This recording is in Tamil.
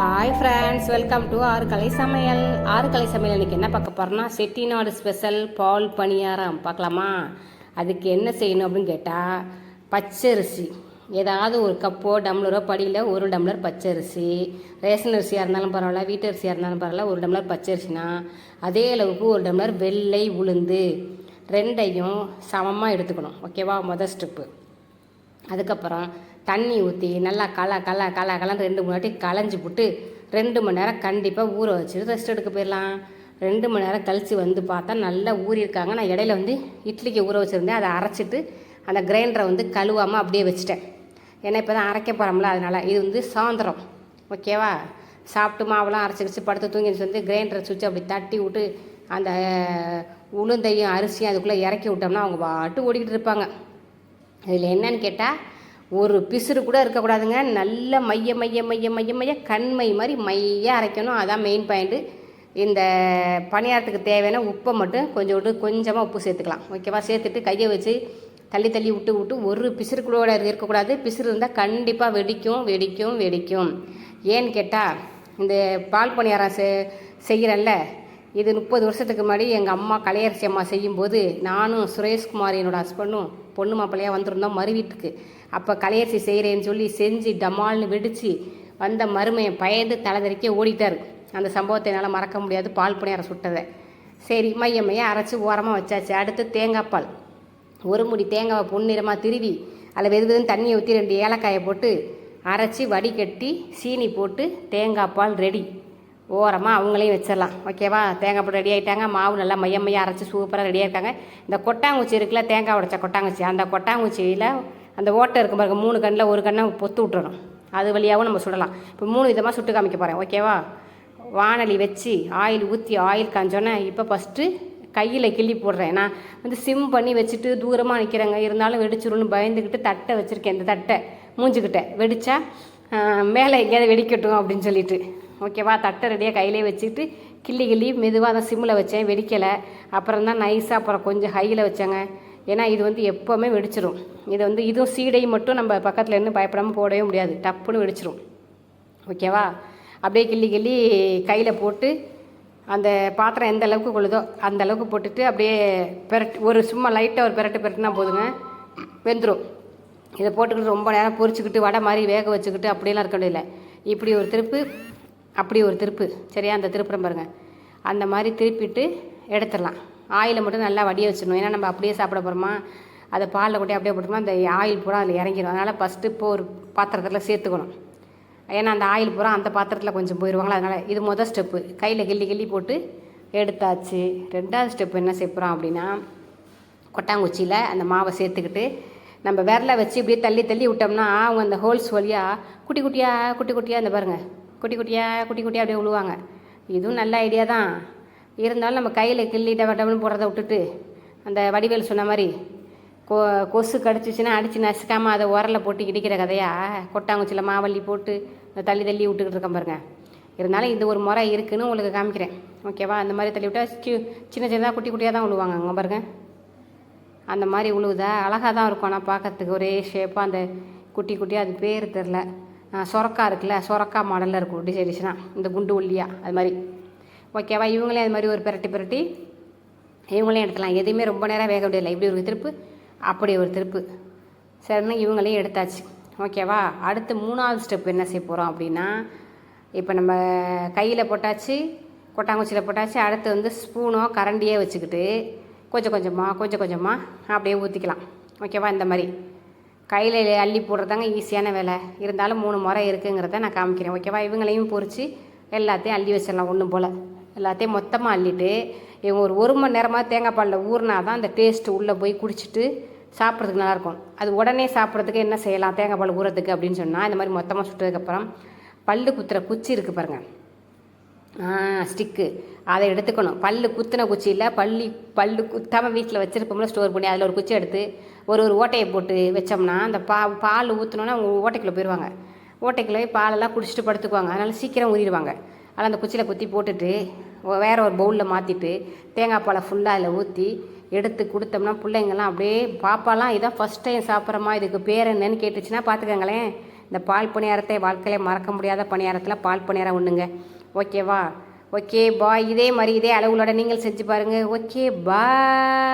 ஹாய் ஃப்ரெண்ட்ஸ் வெல்கம் டு ஆறு கலை சமையல். ஆறு கலை சமையல் இன்றைக்கி என்ன பார்க்க போகிறோம்னா செட்டிநாடு ஸ்பெஷல் பால் பணியாரம். பார்க்கலாமா? அதுக்கு என்ன செய்யணும் அப்படின்னு கேட்டால் பச்சரிசி. ஏதாவது ஒரு கப்போ டம்ளரோ படியில் ஒரு டம்ளர் பச்சரிசி. ரேஷன் அரிசியாக இருந்தாலும் பரவாயில்ல வீட்டு அரிசியாக இருந்தாலும் பரவாயில்ல ஒரு டம்ளர் பச்சரிசினா அதே அளவுக்கு ஒரு டம்ளர் வெள்ளை உளுந்து. ரெண்டையும் சமமாக எடுத்துக்கணும். ஓகேவா? மொதல் ஸ்டெப்பு. அதுக்கப்புறம் தண்ணி ஊற்றி நல்லா கல கல கல கலன்னு ரெண்டு மூணு வாட்டி களைஞ்சி போட்டு ரெண்டு மணி நேரம் கண்டிப்பாக ஊற வச்சுட்டு ரெஸ்ட் எடுக்க போயிடலாம் ரெண்டு மணி நேரம் கழித்து வந்து பார்த்தா நல்லா ஊறியிருக்காங்க நான் இடையில வந்து இட்லிக்கு ஊற வச்சுருந்தேன். அதை அரைச்சிட்டு அந்த கிரைண்டரை வந்து கழுவாமல் அப்படியே வச்சுட்டேன். ஏன்னா இப்போ தான் அரைக்க போகிறோம்ல அதனால் இது வந்து சாயந்தரம். ஓகேவா சாப்பிட்டு மாவெல்லாம் அரைச்சி வச்சு படுத்து தூங்கி வந்து கிரைண்டரை சுவிட்ச் அப்படி தட்டி விட்டு அந்த உளுந்தையும் அரிசியும் அதுக்குள்ளே இறக்கி விட்டோம்னா அவங்க பாட்டு ஓடிக்கிட்டு இருப்பாங்க. இதில் என்னன்னு கேட்டால் ஒரு பிசுறு கூட இருக்கக்கூடாதுங்க. நல்ல மைய மைய மைய மைய மைய கண்மை மாதிரி மையாக அரைக்கணும். அதான் மெயின் பாயிண்ட்டு இந்த பணியாரத்துக்கு தேவையான உப்பை மட்டும் கொஞ்சம் விட்டு கொஞ்சமாக உப்பு சேர்த்துக்கலாம். ஓகேவா சேர்த்துட்டு கையை வச்சு தள்ளி தள்ளி விட்டு விட்டு ஒரு பிசுறு கூட இருக்கக்கூடாது. பிசுறு இருந்தால் கண்டிப்பாக வெடிக்கும் வெடிக்கும் வெடிக்கும். ஏன்னு கேட்டால் இந்த பால் பணியாரம் செ செய்கிறேன்ல இது முப்பது வருஷத்துக்கு முன்னாடி எங்கள் அம்மா கலையரசி அம்மா செய்யும்போது நானும் சுரேஷ்குமார் என்னோட ஹஸ்பண்டும் பொண்ணு மாப்பிள்ளையாக வந்திருந்தோம் மறு வீட்டுக்கு. அப்போ கலையரசி செய்கிறேன்னு சொல்லி செஞ்சு டமால்னு வெடித்து வந்த மருமையை பயந்து தலைதறிக்க ஓடிட்டார். அந்த சம்பவத்தை என்னால் மறக்க முடியாது. பால் பணியாரம் சுட்டதை. சரி மைய மையம் அரைச்சி ஓரமாக வச்சாச்சு. அடுத்து தேங்காய் பால். ஒரு முடி தேங்காவை பொன்னிறமாக திருவி அதில் வெது வெதுன்னு தண்ணியை ஊற்றி ரெண்டு ஏலக்காயை போட்டு அரைச்சி வடிகட்டி சீனி போட்டு தேங்காய் பால் ரெடி. ஓரமாக அவங்களையும் வச்சிடலாம் ஓகேவா தேங்காய் போட்டு ரெடி ஆகிட்டாங்க மாவு நல்லா மையம் மையம் அரைச்சி சூப்பராக ரெடியாக இருக்காங்க. இந்த கொட்டாங்குச்சி இருக்குல்ல தேங்காய் உடைச்ச கொட்டாங்குச்சி அந்த கொட்டாங்குச்சியில் அந்த ஓட்டை இருக்கும் பாருங்க மூணு கண்ணில் ஒரு கண்ணை பொத்து விட்டுறணும். அது வழியாகவும் நம்ம சுடலாம். இப்போ மூணு விதமாக சுட்டு காமிக்க போகிறேன் ஓகேவா வானலி வச்சு ஆயில் ஊற்றி ஆயில் காஞ்சோன்னே இப்போ ஃபஸ்ட்டு கையில் கிள்ளி போடுறேன். நான் வந்து சிம் பண்ணி வச்சுட்டு தூரமாக நிற்கிறேங்க இருந்தாலும் வெடிச்சிரும்னு பயந்துக்கிட்டு தட்டை வச்சுருக்கேன். இந்த தட்டை மூஞ்சிக்கிட்டேன் வெடித்தா மேலே எங்கேயாவது வெடிக்கட்டும் அப்படின்னு சொல்லிட்டு. ஓகேவா? தட்டை ரெடியாக கையிலே வச்சுட்டு கிள்ளி கிள்ளி மெதுவாக தான் சிம்மில் வச்சேன். வெடிக்கலை. அப்புறம் தான் நைஸாக அப்புறம் கொஞ்சம் ஹையில் வச்சேங்க. ஏன்னா இது வந்து எப்போவுமே வெடிச்சிடும் இது வந்து இதுவும் சீடை மட்டும் நம்ம பக்கத்தில் இருந்து பயப்படாமல் போடவே முடியாது. டப்புன்னு வெடிச்சிடும் ஓகேவா? அப்படியே கிள்ளி கிள்ளி கையில் போட்டு அந்த பாத்திரம் எந்த அளவுக்கு கொள்ளுதோ அந்த அளவுக்கு போட்டுட்டு அப்படியே பெரட்டு ஒரு சும்மா லைட்டாக ஒரு பெரட்டு பெரட்டுனா போதுங்க. வெந்துடும் இதை போட்டுக்கிட்டு ரொம்ப நேரம் பொரிச்சுக்கிட்டு வடை மாதிரி வேக வச்சுக்கிட்டு அப்படியெல்லாம் இருக்க முடியல இப்படி ஒரு திருப்பு அப்படி ஒரு திருப்பு. சரியா? அந்த திருப்புறம் பாருங்கள் அந்த மாதிரி திருப்பிட்டு எடுத்துடலாம். ஆயிலை மட்டும் நல்லா வடிய வச்சிடணும். ஏன்னா நம்ம அப்படியே சாப்பிட போகிறோமா அதை பாலில் கொட்டி அப்படியே போட்டோம்னா அந்த ஆயில் பூரா அதில் இறங்கிடும் அதனால் ஃபஸ்ட்டு இப்போ ஒரு பாத்திரத்தில் சேர்த்துக்கணும். ஏன்னா அந்த ஆயில் பூரா அந்த பாத்திரத்தில் கொஞ்சம் போயிடுவாங்களா அதனால் இது மொதல் ஸ்டெப்பு கையில் கிள்ளி கிள்ளி போட்டு எடுத்தாச்சு. ரெண்டாவது ஸ்டெப்பு என்ன செய்கிறோம் அப்படின்னா கொட்டாங்குச்சியில் அந்த மாவை சேர்த்துக்கிட்டு நம்ம விரல வச்சு இப்படியே தள்ளி தள்ளி விட்டோம்னா அவங்க அந்த ஹோல்ஸ் வழியாக குட்டி குட்டியாக குட்டி குட்டியாக இந்த பாருங்கள் குட்டி குட்டியாக குட்டி குட்டியாக அப்படியே விழுவாங்க இதுவும் நல்ல ஐடியா தான். இருந்தாலும் நம்ம கையில் கிள்ளி டப டபுன்னு போடுறத விட்டுட்டு அந்த வடிவேல் சொன்ன மாதிரி கொ கொசு கடிச்சிச்சின்னா அடித்து நசுக்காமல் அதை உரல போட்டு இடிக்கிற கதையா? கொட்டாங்குச்சியில் மாவள்ளி போட்டு தள்ளி தள்ளி விட்டுக்கிட்டு இருக்கேன் பாருங்க. இருந்தாலும் இது ஒரு முறை இருக்குதுன்னு உங்களுக்கு காமிக்கிறேன். ஓகேவா அந்த மாதிரி தள்ளி விட்டா சி- சின்ன சின்னதாக குட்டி குட்டியாக தான் விழுவாங்க அங்கே பாருங்க. அந்த மாதிரி உழுவுதா? அழகாக தான் இருக்கும். ஆனால் பார்க்கறதுக்கு ஒரே ஷேப்பாக அந்த குட்டி குட்டியாக அது பேர் தெரில சொரக்கா இருக்குல்ல சொரக்கா மாடலில் இருக்கும் டிசைன் இந்த குண்டு உள்ளியா அது மாதிரி. ஓகேவா இவங்களே அது மாதிரி ஒரு பிரட்டி பிரட்டி இவங்களையும் எடுத்துலாம் எதுவுமே ரொம்ப நேரம் வேக முடியல இப்படி ஒரு திருப்பு அப்படி ஒரு திருப்பு. சரின்னு இவங்களையும் எடுத்தாச்சு. ஓகேவா அடுத்து மூணாவது ஸ்டெப் என்ன செய்ய போகிறோம் அப்படின்னா இப்போ நம்ம கையில் போட்டாச்சு கொட்டாங்குச்சியில் போட்டாச்சு அடுத்து வந்து ஸ்பூனோ கரண்டியே வச்சுக்கிட்டு கொஞ்சம் கொஞ்சமாக கொஞ்சம் கொஞ்சமாக அப்படியே ஊற்றிக்கலாம் ஓகேவா இந்த மாதிரி. கையில் அள்ளி போடுறதாங்க ஈஸியான வேலை. இருந்தாலும் மூணு முறை இருக்குங்கிறத நான் காமிக்கிறேன். ஓகேவா இவங்களையும் பொறிச்சு எல்லாத்தையும் அள்ளி வச்சிடலாம் ஒன்றும் போல். எல்லாத்தையும் மொத்தமாக அள்ளிட்டு இவங்க ஒரு ஒரு மணி நேரமாக தேங்காய் பாலில் ஊறினா தான் அந்த டேஸ்ட்டு உள்ளே போய் குடிச்சிட்டு சாப்பிட்றதுக்கு நல்லாயிருக்கும். அது உடனே சாப்பிட்றதுக்கு என்ன செய்யலாம்? தேங்காய் பால் ஊறதுக்கு அப்படின்னு சொன்னால் இந்த மாதிரி மொத்தமாக சுட்டதுக்கப்புறம் பல்லு குத்துற குச்சி இருக்குது பாருங்கள் ஸ்டிக்கு அதை எடுத்துக்கணும். பல்லு குத்தின குச்சியில் பள்ளி பல்லு குத்தாமல் வீட்டில் வச்சுருப்போம்ல ஸ்டோர் பண்ணி அதில் ஒரு குச்சி எடுத்து ஒரு ஒரு ஓட்டையை போட்டு வச்சோம்னா அந்த பா பால் ஊற்றினோன்னா அவங்க ஓட்டைக்குள்ளே போயிடுவாங்க ஓட்டைக்குள்ளே போய் பாலெல்லாம் குடிச்சிட்டு படுத்துக்குவாங்க. அதனால் சீக்கிரம் ஊறிடுவாங்க. அதில் அந்த குச்சியில் குத்தி போட்டுட்டு வேறு வேற ஒரு பவுலில் மாற்றிட்டு தேங்காய் பாலை ஃபுல்லாக அதில் ஊற்றி எடுத்து கொடுத்தோம்னா பிள்ளைங்கள்லாம் அப்படியே பாப்பாலாம் இதான் ஃபஸ்ட் டைம் சாப்பிட்றோமா? இதுக்கு பேர் என்னன்னு கேட்டுச்சுன்னா பார்த்துக்கங்களேன் இந்த பால் பணியாரத்தை வாழ்க்கையிலே மறக்க முடியாத பணியாரத்தில் பால் பணியாரம் ஒன்றுங்க ஓகேவா? Okay bye. இதே மாதிரி இதே அளவுகளோட நீங்கள் செஞ்சு பாருங்கள் ஓகே பாய்.